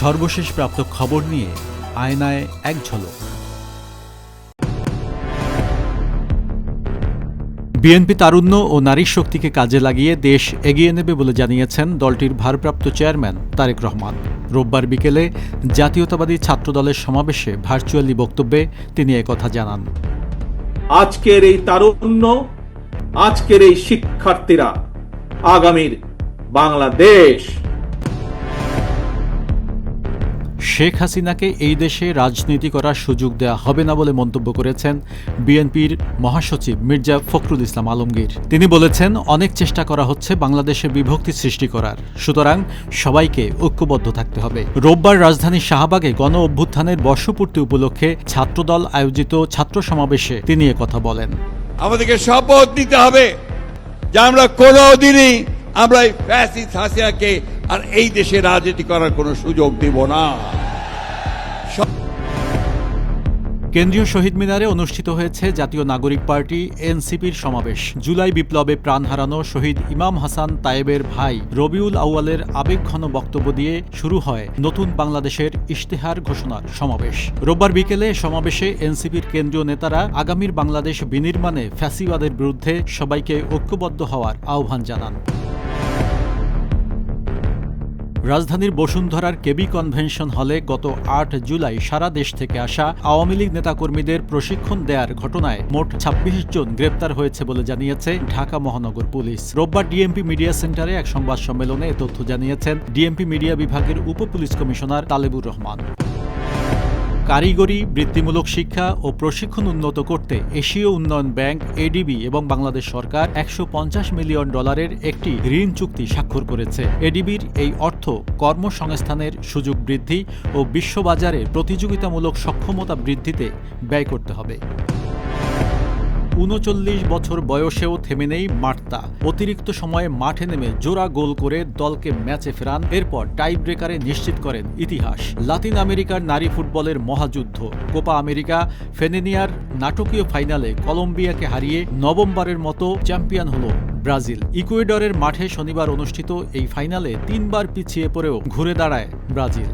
সর্বশেষ প্রাপ্ত খবর নিয়ে আয়নায় এক ঝলক। বিএনপি তারুণ্য ও নারী শক্তিকে কাজে লাগিয়ে দেশ এগিয়ে নেবে বলে জানিয়েছেন দলটির ভারপ্রাপ্ত চেয়ারম্যান তারেক রহমান। রোববার বিকেলে জাতীয়তাবাদী ছাত্রদলের সমাবেশে ভার্চুয়ালি বক্তব্যে তিনি একথা জানান। আজকের এই তারুণ্য, আজকের এই শিক্ষার্থীরা, আগামীর বাংলাদেশ। শেখ হাসিনাকে এই দেশে রাজনীতি করার সুযোগ দেওয়া হবে না বলে মন্তব্য করেছেন বিএনপির মহাসচিব মির্জা ফখরুল ইসলাম আলমগীর। তিনি বলেছেন, অনেক চেষ্টা করা হচ্ছে বাংলাদেশে বিভক্তি সৃষ্টি করার। সুতরাং সবাইকে ঐক্যবদ্ধ থাকতে হবে। রোববার রাজধানীর শাহবাগে গণ অভ্যুত্থানের বর্ষপূর্তি উপলক্ষে ছাত্রদল আয়োজিত ছাত্র সমাবেশে তিনি কথা বলেন। আমাদেরকে শপথ নিতে হবে যে আমরা কোনো দিনই আমরা এই ফ্যাসিস্ট হাসিনাকে আর এই দেশে রাজনীতি করার কোনো সুযোগ দেব না। কেন্দ্রীয় শহীদ মিনারে অনুষ্ঠিত হয়েছে জাতীয় নাগরিক পার্টি এনসিপির সমাবেশ। জুলাই বিপ্লবে প্রাণ হারানো শহীদ ইমাম হাসান তায়েবের ভাই রবিউল আউয়ালের আবেগঘন বক্তব্য দিয়ে শুরু হয় নতুন বাংলাদেশের ইশতেহার ঘোষণার সমাবেশ। রোববার বিকেলে সমাবেশে এনসিপির কেন্দ্রীয় নেতারা আগামীর বাংলাদেশ বিনির্মাণে ফ্যাসিবাদের বিরুদ্ধে সবাইকে ঐক্যবদ্ধ হওয়ার আহ্বান জানান। রাজধানীর বসুন্ধরার কেবি কনভেনশন হলে গত আট জুলাই সারা দেশ থেকে আসা আওয়ামী লীগ নেতাকর্মীদের প্রশিক্ষণ দেওয়ার ঘটনায় মোট ছাব্বিশ জন গ্রেপ্তার হয়েছে বলে জানিয়েছে ঢাকা মহানগর পুলিশ। রোববার ডিএমপি মিডিয়া সেন্টারে এক সংবাদ সম্মেলনে এ তথ্য জানিয়েছেন ডিএমপি মিডিয়া বিভাগের উপ পুলিশ কমিশনার তালেবুর রহমান। কারিগরি, বৃত্তিমূলক শিক্ষা ও প্রশিক্ষণ উন্নত করতে এশীয় উন্নয়ন ব্যাংক, এডিবি এবং বাংলাদেশ সরকার একশো পঞ্চাশ মিলিয়ন ডলারের একটি ঋণ চুক্তি স্বাক্ষর করেছে। এডিবির এই অর্থ কর্মসংস্থানের সুযোগ বৃদ্ধি ও বিশ্ববাজারে প্রতিযোগিতামূলক সক্ষমতা বৃদ্ধিতে ব্যয় করতে হবে। উনচল্লিশ বছর বয়সেও থেমে নেই মার্তা। অতিরিক্ত সময়ে মাঠে নেমে জোড়া গোল করে দলকে ম্যাচে ফেরান, এরপর টাই ব্রেকারে নিশ্চিত করেন ইতিহাস। লাতিন আমেরিকার নারী ফুটবলের মহাযুদ্ধ। কোপা আমেরিকা, ফেনেনিয়ার নাটকীয় ফাইনালে কলম্বিয়াকে হারিয়ে নবমবারের মতো চ্যাম্পিয়ন হল ব্রাজিল। ইকুয়েডরের মাঠে শনিবার অনুষ্ঠিত এই ফাইনালে তিনবার পিছিয়ে পড়েও ঘুরে দাঁড়ায় ব্রাজিল।